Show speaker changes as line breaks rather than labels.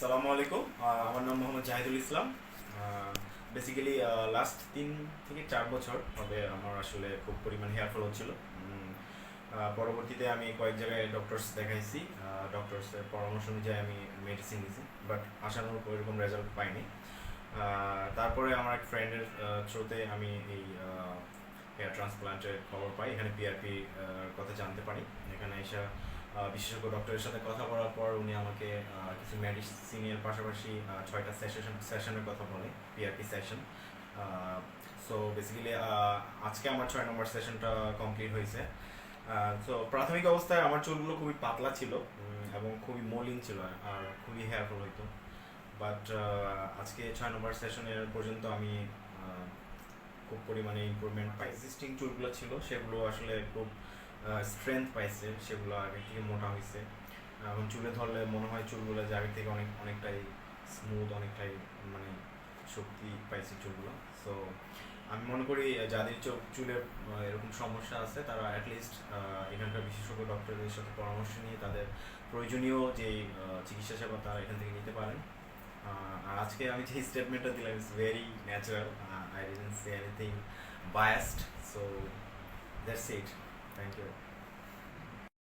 সালামু আলাইকুম। আমার নাম মোহাম্মদ জাহিদুল ইসলাম। বেসিক্যালি লাস্ট তিন থেকে চার বছর হবে আমার আসলে খুব পরিমাণ হেয়ার ফল হচ্ছিল। পরবর্তীতে আমি কয়েক জায়গায় ডক্টরস দেখাইছি। ডক্টরসের পরামর্শ অনুযায়ী আমি মেডিসিন নিয়েছি বাট আশানুরূপ ওইরকম রেজাল্ট পাইনি। তারপরে আমার এক ফ্রেন্ডের থ্রুতে আমি এই হেয়ার ট্রান্সপ্লান্টের খবর পাই। এখানে পিআরপি কথা জানতে পারি। এখানে এসে বিশেষজ্ঞ ডক্টরের সাথে কথা বলার পর উনি আমাকে কিছু মেডিসিনের পাশাপাশি ছয়টা সেশন সেশনের কথা বলে পিআরপি সেশন সো বেসিক্যালি আজকে আমার ছয় নম্বর সেশনটা কমপ্লিট হয়েছে। সো প্রাথমিক অবস্থায় আমার চুলগুলো খুবই পাতলা ছিল এবং খুবই মলিন ছিল আর খুবই হেয়ার ফল হইতো বাট আজকে ছয় নম্বর সেশনের পর্যন্ত আমি খুব পরিমাণে ইম্প্রুভমেন্ট পাই। এক্সিস্টিং চুলগুলো ছিল, সেগুলো আসলে খুব স্ট্রেংথ পাইছে সেগুলো আগে থেকে মোটা হয়েছে এখন চুলে ধরলে মনে হয় চুলগুলো যে আগে থেকে অনেক অনেকটাই স্মুথ অনেকটাই মানে শক্তি পাইছে চুলগুলো। সো আমি মনে করি যাদের চোখ আহ, এরকম সমস্যা আছে তারা অ্যাটলিস্ট এখানকার বিশেষজ্ঞ ডক্টরের সাথে পরামর্শ নিয়ে তাদের প্রয়োজনীয় যে চিকিৎসা সেবা তারা এখান থেকে নিতে পারেন। আর আজকে আমি যে স্টেটমেন্টটা দিলাম it's very natural I didn't say anything biased so that's it Thank you.